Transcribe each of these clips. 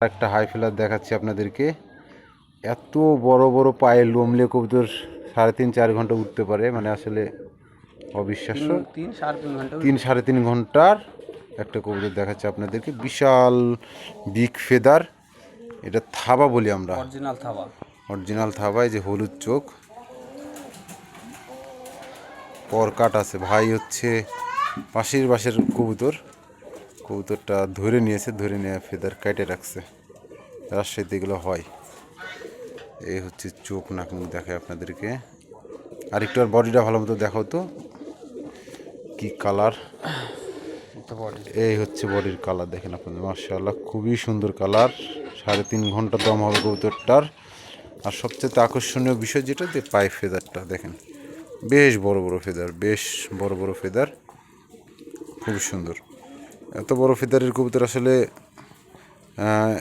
একটা হাই ফেলার দেখাচ্ছি আপনাদেরকে। এত বড় বড় পায়ে লোমলে কবুতর সাড়ে তিন চার ঘণ্টা উঠতে পারে মানে আসলে অবিশ্বাস্য। তিন সাড়ে তিন ঘণ্টার একটা কবুতর দেখাচ্ছে আপনাদেরকে। বিশাল বিগ ফেদার এটা থাবা বলি আমরা। অরিজিনাল থাবা। অরিজিনাল থাবায় যে হলুদ চোখ। পর কাট আছে ভাই হচ্ছে পাশের বাসের কবুতর। কবুতরটা ধরে নিয়েছে ধরে নিয়ে ফেদার কেটে রাখছে। রাজশাহীতে এগুলো হয়। এই হচ্ছে চোখ নাক মুখ দেখায় আপনাদেরকে। আর একটু আর বডিটা ভালো মতো দেখাও তো। কি কালার? এই হচ্ছে বডির কালার দেখেন আপনাদের। মার্শাল্লাহ খুবই সুন্দর কালার। সাড়ে তিন ঘণ্টা দম হবে কবুতরটার। আর সবচেয়ে আকর্ষণীয় বিষয় যেটা যে পায়ে ফেদারটা দেখেন। বেশ বড় বড় ফেদার বেশ বড় বড় ফেদার। খুবই সুন্দর। এত বড় ফেদারের কবুতর আসলে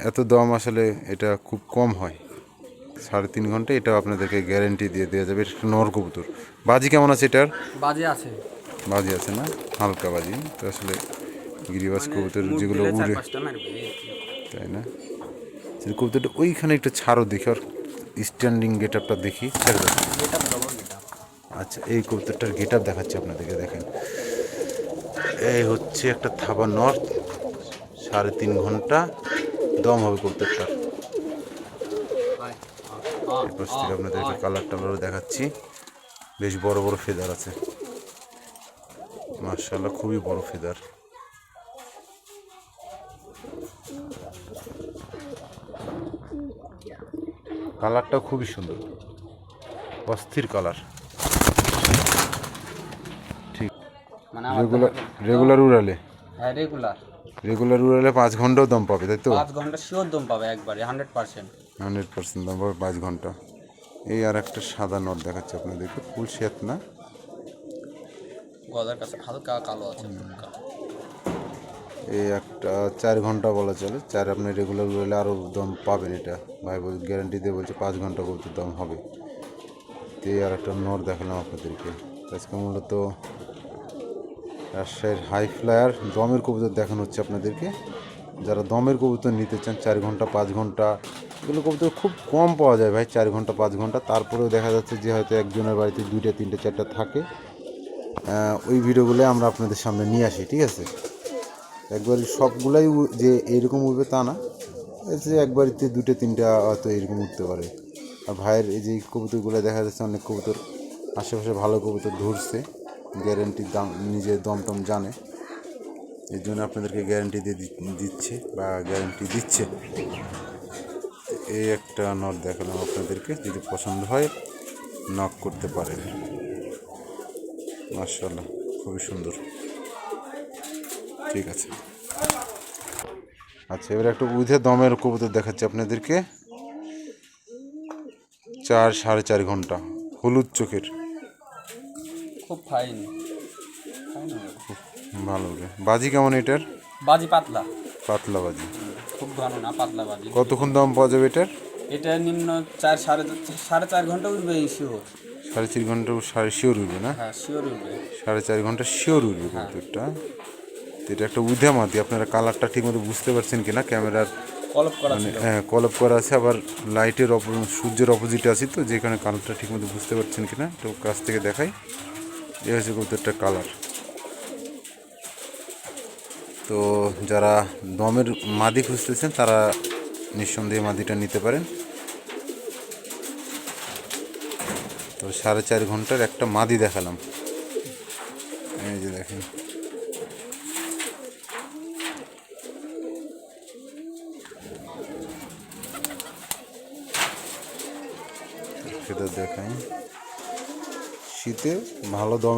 এত দম আসলে এটা খুব কম হয়। সাড়ে তিন ঘণ্টা এটা আপনাদেরকে গ্যারেন্টি দিয়ে দেওয়া যাবে। এটা একটা নর কবুতর। বাজি কেমন আছে এটার? বাজি আছে। বাজি আছে না? হালকা বাজি। তো আসলে গিরিবাজ কবুতর যেগুলো উড়ে। তাই না? সেই কবুতরটা ওইখানে একটু ছাড়ও দেখি আর স্ট্যান্ডিং গেট আপটা দেখি ছেড়ে দেবো আচ্ছা এই কবুতরটার গেট আপ দেখাচ্ছি আপনাদেরকে দেখেন। এই হচ্ছে একটা থাবা নর্থ সাড়ে তিন ঘণ্টা দম হবে কবুতরটার আপনাদেরকে কালার টালারও দেখাচ্ছি। বেশ বড় বড় ফেদার আছে। মার্শাল্লাহ খুবই বড় ফেদার। কালারটা খুবই সুন্দর। অস্থির কালার ঠিক মানে রেগুলার রেগুলার উড়ালে হ্যাঁ রেগুলার রেগুলার উড়ালে পাঁচ ঘন্টাও দম পাবে তাই তো? পাঁচ ঘণ্টা শিওর দম পাবে একবারে হান্ড্রেড পার্সেন্ট হান্ড্রেড পার্সেন্ট দাম পাবে পাঁচ ঘণ্টা। এই আর একটা সাদা নট দেখাচ্ছে আপনাদেরকে ফুল শেত না? গদার কাছে হালকা কালো আছে এই একটা চার ঘণ্টা বলা চলে চার আপনি রেগুলার উড়ালে আরও দম পাবেন এটা। ভাই বল গ্যারান্টি দিয়ে বলছে পাঁচ ঘণ্টা করতে দম হবে। তো এই আর একটা নট দেখালাম আপনাদেরকে। তো আজকে মূলত রাজশাহীর হাই ফ্লায়ার দমের কবুতর দেখানো হচ্ছে আপনাদেরকে। যারা দমের কবুতর নিতে চান, চার ঘণ্টা, পাঁচ ঘণ্টা, এগুলো কবুতর খুব কম পাওয়া যায় ভাই, চার ঘণ্টা, পাঁচ ঘণ্টা। তারপরেও দেখা যাচ্ছে যে হয়তো একজনের বাড়িতে দুইটা, তিনটে, চারটা থাকে। ওই ভিডিওগুলো আমরা আপনাদের সামনে নিয়ে আসি, ঠিক আছে? একবার সবগুলাই যে এইরকম উঠবে তা না। যে একবারিতে দুটো তিনটা হয়তো এরকম উঠতে পারে। আর ভাইয়ের এই যে কবুতরগুলো দেখা যাচ্ছে, অনেক কবুতর আশেপাশে ভালো কবুতর ধরছে। গ্যারেন্টির দাম, নিজে দম টম জানে। এর জন্য আপনাদেরকে গ্যারেন্টি দিয়ে দিচ্ছে বা গ্যারেন্টি দিচ্ছে। এই একটা নট দেখালাম আপনাদেরকে, যদি পছন্দ হয় নক করতে পারেন। মার্শাল্লাহ খুবই সুন্দর। ঠিক আছে। আচ্ছা এবার একটা উধে দমের কবুতর দেখাচ্ছি আপনাদেরকে। চার সাড়ে চার ঘণ্টা, হলুদ চোখের। খুব ফাইন। ভালো বাজি কেমন এটার? বাজি পাতলা। পাতলা বাজি। খুব ঘন না পাতলা বাজি। কতক্ষণ দাম পাওয়া যাবে এটার? এটা নিম্ন চার সাড়ে সাড়ে চার ঘণ্টা উঠবে এই শিওর। সাড়ে চার ঘণ্টা সাড়ে শিওর উঠবে না? হ্যাঁ শিওর উঠবে। সাড়ে চার ঘণ্টা শিওর উঠবে কবুতরটা তো এটা একটা উধে মাতি আপনারা কালারটা ঠিকমতো বুঝতে পারছেন কিনা? ক্যামেরার কলপ করা ছিল। হ্যাঁ কলপ করা আছে আবার লাইটের অপ সূর্যের অপোজিটে আছি তো যেখানে কালারটা ঠিকমতো বুঝতে পারছেন কিনা তো কাছ থেকে দেখাই। এই হচ্ছে কবুতরটা কালার। তো যারা দমের মাদি খুঁজতেছেন, তারা নিঃসন্দেহে মাদিটা নিতে পারেন। তো সাড়ে চার ঘণ্টার একটা মাদি দেখালাম। এই যে দেখেন। দেখাই। শীতে ভালো দম